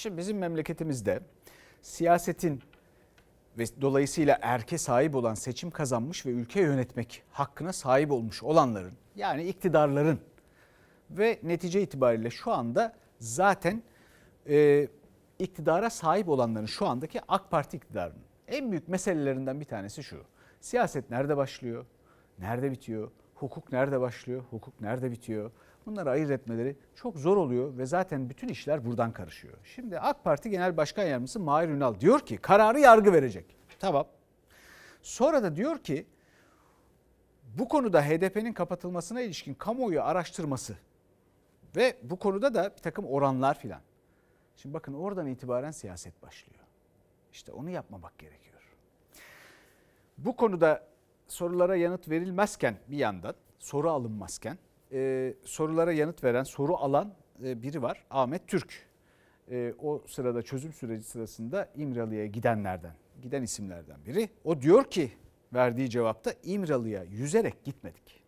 Şimdi bizim memleketimizde siyasetin ve dolayısıyla erke sahip olan seçim kazanmış ve ülke yönetmek hakkına sahip olmuş olanların yani iktidarların ve netice itibariyle şu anda zaten e, iktidara sahip olanların şu andaki AK Parti iktidarının en büyük meselelerinden bir tanesi şu. Siyaset nerede başlıyor? Nerede bitiyor? Hukuk nerede başlıyor? Hukuk nerede bitiyor? Bunları ayırt etmeleri çok zor oluyor ve zaten bütün işler buradan karışıyor. Şimdi AK Parti Genel Başkan Yardımcısı Mahir Ünal diyor ki kararı yargı verecek. Tamam. Sonra da diyor ki bu konuda HDP'nin kapatılmasına ilişkin kamuoyu araştırması ve bu konuda da bir takım oranlar filan. Şimdi bakın oradan itibaren siyaset başlıyor. İşte onu yapmamak gerekiyor. Bu konuda sorulara yanıt verilmezken bir yandan soru alınmazken e, sorulara yanıt veren soru alan e, biri var Ahmet Türk. E, o sırada çözüm süreci sırasında İmralı'ya gidenlerden giden isimlerden biri. O diyor ki verdiği cevapta İmralı'ya yüzerek gitmedik.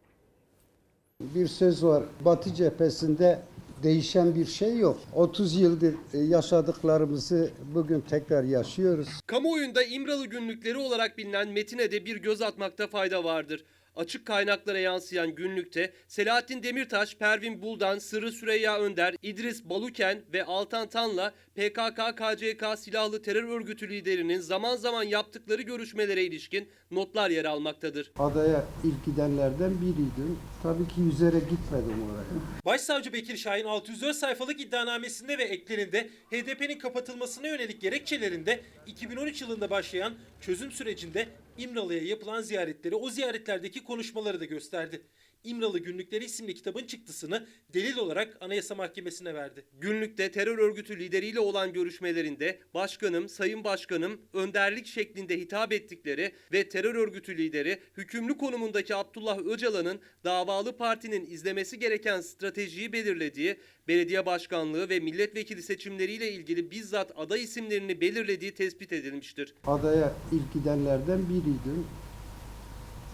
Bir söz var. Batı cephesinde değişen bir şey yok. 30 yıldır e, yaşadıklarımızı bugün tekrar yaşıyoruz. Kamuoyunda İmralı günlükleri olarak bilinen metine de bir göz atmakta fayda vardır. Açık kaynaklara yansıyan günlükte Selahattin Demirtaş, Pervin Buldan, Sırrı Süreyya Önder, İdris Baluken ve Altan Tan'la PKK-KCK silahlı terör örgütü liderinin zaman zaman yaptıkları görüşmelere ilişkin notlar yer almaktadır. Adaya ilk gidenlerden biriydim. Tabii ki yüzerek gitmedim oraya. Başsavcı Bekir Şahin 604 sayfalık iddianamesinde ve eklerinde HDP'nin kapatılmasına yönelik gerekçelerinde 2013 yılında başlayan çözüm sürecinde İmralı'ya yapılan ziyaretleri, o ziyaretlerdeki konuşmaları da gösterdi. İmralı Günlükleri isimli kitabın çıktısını delil olarak Anayasa Mahkemesi'ne verdi. Günlükte terör örgütü lideriyle olan görüşmelerinde başkanım, sayın başkanım, önderlik şeklinde hitap ettikleri ve terör örgütü lideri hükümlü konumundaki Abdullah Öcalan'ın davalı partinin izlemesi gereken stratejiyi belirlediği, belediye başkanlığı ve milletvekili seçimleriyle ilgili bizzat aday isimlerini belirlediği tespit edilmiştir. Adaya ilk gidenlerden biriydim.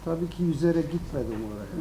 Tabii ki yüzerek gitmedim oraya.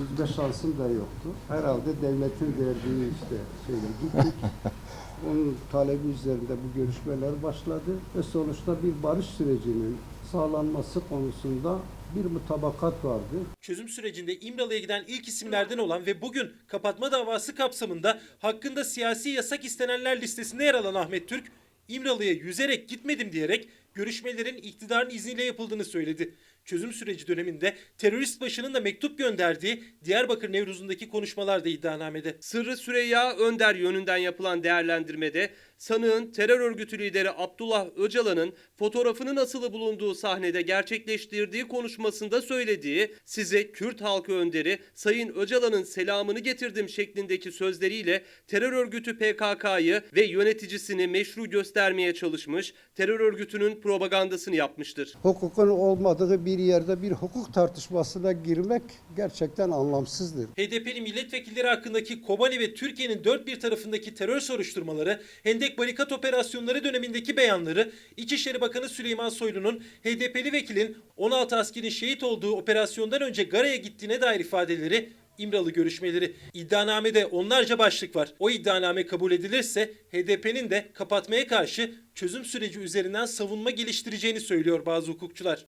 Yüzme şansım da yoktu. Herhalde devletin verdiği işte şeyle gittik. Onun talebi üzerinde bu görüşmeler başladı ve sonuçta bir barış sürecinin sağlanması konusunda bir mutabakat vardı. Çözüm sürecinde İmralı'ya giden ilk isimlerden olan ve bugün kapatma davası kapsamında hakkında siyasi yasak istenenler listesinde yer alan Ahmet Türk, İmralı'ya yüzerek gitmedim diyerek görüşmelerin iktidarın izniyle yapıldığını söyledi. Çözüm süreci döneminde terörist başının da mektup gönderdiği Diyarbakır Nevruz'undaki konuşmalar da iddianamede. Sırrı Süreyya Önder yönünden yapılan değerlendirmede sanığın terör örgütü lideri Abdullah Öcalan'ın fotoğrafının asılı bulunduğu sahnede gerçekleştirdiği konuşmasında söylediği size Kürt halkı önderi Sayın Öcalan'ın selamını getirdim şeklindeki sözleriyle terör örgütü PKK'yı ve yöneticisini meşru göstermeye çalışmış, terör örgütünün propagandasını yapmıştır. Hukukun olmadığı bir yerde bir hukuk tartışmasına girmek gerçekten anlamsızdır. HDP'li milletvekilleri hakkındaki Kobani ve Türkiye'nin dört bir tarafındaki terör soruşturmaları, Hendek Barikat operasyonları dönemindeki beyanları, İçişleri Bakanı Süleyman Soylu'nun HDP'li vekilin 16 askerin şehit olduğu operasyondan önce Gara'ya gittiğine dair ifadeleri İmralı görüşmeleri. İddianamede onlarca başlık var. O iddianame kabul edilirse HDP'nin de kapatmaya karşı çözüm süreci üzerinden savunma geliştireceğini söylüyor bazı hukukçular.